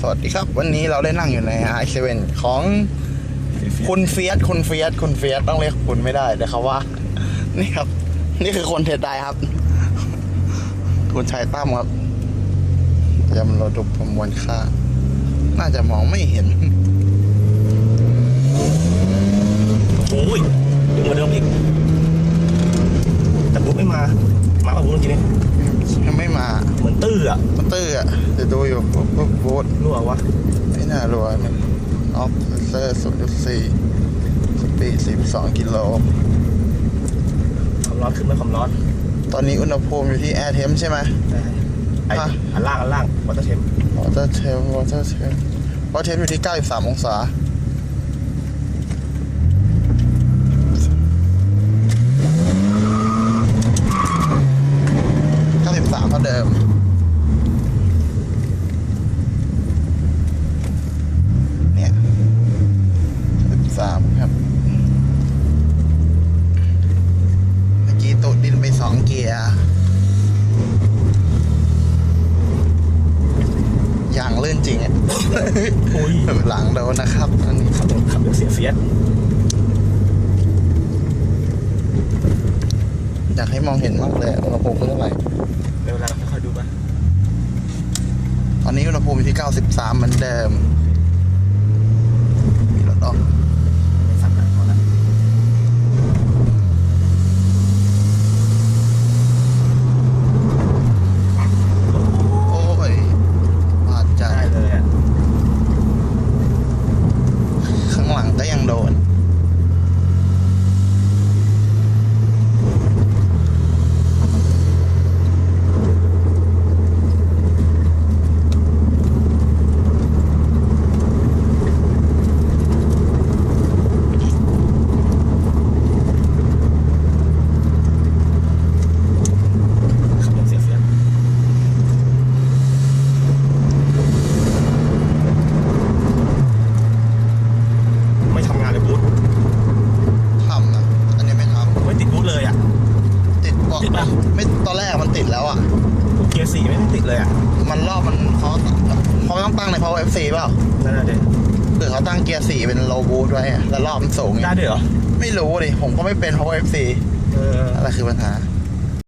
สวัสดีครับ วันนี้เราได้นั่งอยู่ใน i7 ของคุณเฟียสคุณเฟียสคุณเฟียสต้องเรียกคุณไม่ได้แต่เขาว่า นี่ครับ นี่คือคนเทไดครับ คุณชายตั้มครับยำเราดูประมวลค่า น่าจะมองไม่เห็นโอ้ยดึงกว่าเดิมอีกแต่บุ๊กไม่มา มาป่ะบุ๊กเมื่อกี้นี้ยังไม่มา เหมือนตื้ออะมันตื้ออะจะดูอยู่ปุ๊บปุ๊บปุ๊บรั่ววะไม่น่ารัวนะออฟเซอร์ศูนย์จุดสี่สปีดสิบสองกิโลความร้อนขึ้นไหมความร้อนตอนนี้อุณหภูมิอยู่ที่แอร์เทมใช่ไหม ไอ้อะอันล่างอันล่างวัตเตอร์เทมวอเตอร์เทมวอเตอร์เทมวอเตอร์เทมอยู่ที่93องศา 93เท่าเดิม เนี่ย93ครับ เมื่อกี้ตุดดินไปสองเกียร์ อย่าง ลื่นจริงอะโอ้ยหลังโดนนะครับอันนี้ขับขับแบบเสียเฟียสอยากให้มองเห็นมากเลยอุณหภูมิเป็นเท่าไหร่เวลาเราค่อยๆดูไปตอนนี้อุณหภูมิอยู่ที่ 93 เหมือนเดิมมีรถออก ไม่สั่นละพอละ โอ้ยบาดใจ ได้เลยอะ ข้างหลังก็ยังโดน ขับแบบเสียเฟียสไม่ทำงานเลยบุ๊ก ทำนะ อันนี้ไม่ท ไม่ติดบุ๊กเลยอะำติดบอก ติดปะ ไม่ ตอนแรกมันติดแล้วอะ เกียร์สี่ไม่ติดเลยอะมันรอบมันเขาเขาต้องตั้งใน power FC เปล่านั่นแหละเด็หรือเขาตั้งเกียร์สี่เป็น low boost ไว้อะแล้วรอบมันสูงไงได้ด้วยเหรอ ไม่รู้ดิผมก็ไม่เป็น power FC เออ อะไรคือปัญหา